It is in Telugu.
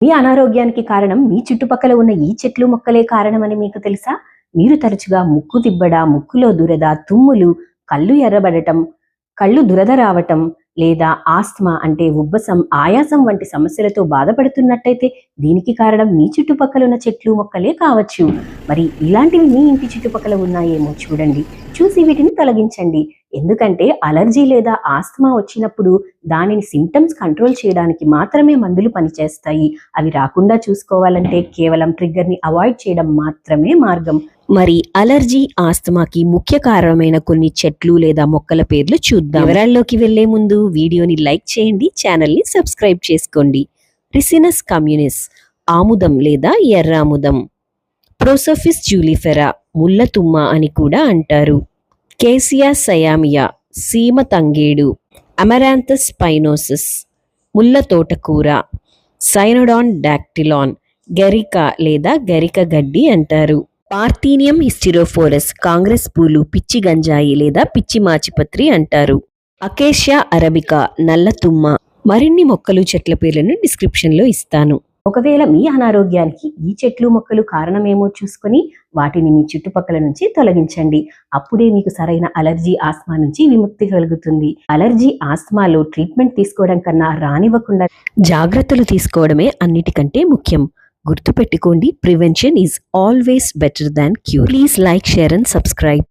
మీ అనారోగ్యానికి కారణం మీ చుట్టుపక్కల ఉన్న ఈ చెట్లు మొక్కలే కారణమని మీకు తెలుసా? మీరు తరచుగా ముక్కు తిబ్బడ ముక్కులో దురద తుమ్ములు కళ్ళు ఎర్రబడటం కళ్ళు దురద రావటం లేదా ఆస్మా అంటే ఉబ్బసం ఆయాసం వంటి సమస్యలతో బాధపడుతున్నట్టయితే దీనికి కారణం మీ చుట్టుపక్కల ఉన్న చెట్లు మొక్కలే కావచ్చు. మరి ఇలాంటివి మీ ఇంటి చుట్టుపక్కల ఉన్నాయేమో చూడండి. చూసి వీటిని తొలగించండి. ఎందుకంటే అలర్జీ లేదా ఆస్తమా వచ్చినప్పుడు దానిని సిమ్టమ్స్ కంట్రోల్ చేయడానికి మాత్రమే మందులు పనిచేస్తాయి. అవి రాకుండా చూసుకోవాలంటే కేవలం ట్రిగ్గర్ని అవాయిడ్ చేయడం మాత్రమే మార్గం. మరి అలర్జీ ఆస్తమాకి ముఖ్య కారణమైన కొన్ని చెట్లు లేదా మొక్కల పేర్లు చూద్దాం. వివరాల్లోకి వెళ్ళే ముందు వీడియోని లైక్ చేయండి ఛానల్ని సబ్స్క్రైబ్ చేసుకోండి. రిసినస్ కమ్యూనిస్ ఆముదం లేదా ఎర్రాముదం ప్రోసోఫిస్ జూలిఫెరా ముళ్ళ తుమ్మ అని కూడా అంటారు. కేసియా సయామియా సీమ తంగేడు. అమరాంతస్ స్పైనోసిస్ ముళ్ళ తోటకూర. సైనడాన్ డాక్టిలాన్ గరిక లేదా గరిక గడ్డి అంటారు. పార్థీనియం హిస్టిరోఫోరస్ కాంగ్రెస్ పూలు పిచ్చి గంజాయి లేదా పిచ్చి మాచిపత్రి అంటారు. అకేషియా అరబికా నల్ల తుమ్మ మరిన్ని మొక్కలు చెట్ల పేర్లను డిస్క్రిప్షన్లో ఇస్తాను. ఒకవేళ మీ అనారోగ్యానికి ఈ చెట్లు మొక్కలు కారణమేమో చూసుకొని వాటిని మీ చుట్టుపక్కల నుంచి తొలగించండి. అప్పుడే మీకు సరైన అలర్జీ ఆస్మా నుంచి విముక్తి కలుగుతుంది. అలర్జీ ఆస్మాలో ట్రీట్మెంట్ తీసుకోవడం కన్నా రానివ్వకుండా జాగ్రత్తలు తీసుకోవడమే అన్నిటికంటే ముఖ్యం. గుర్తుపెట్టుకోండి prevention is always better than cure. Please like share and subscribe.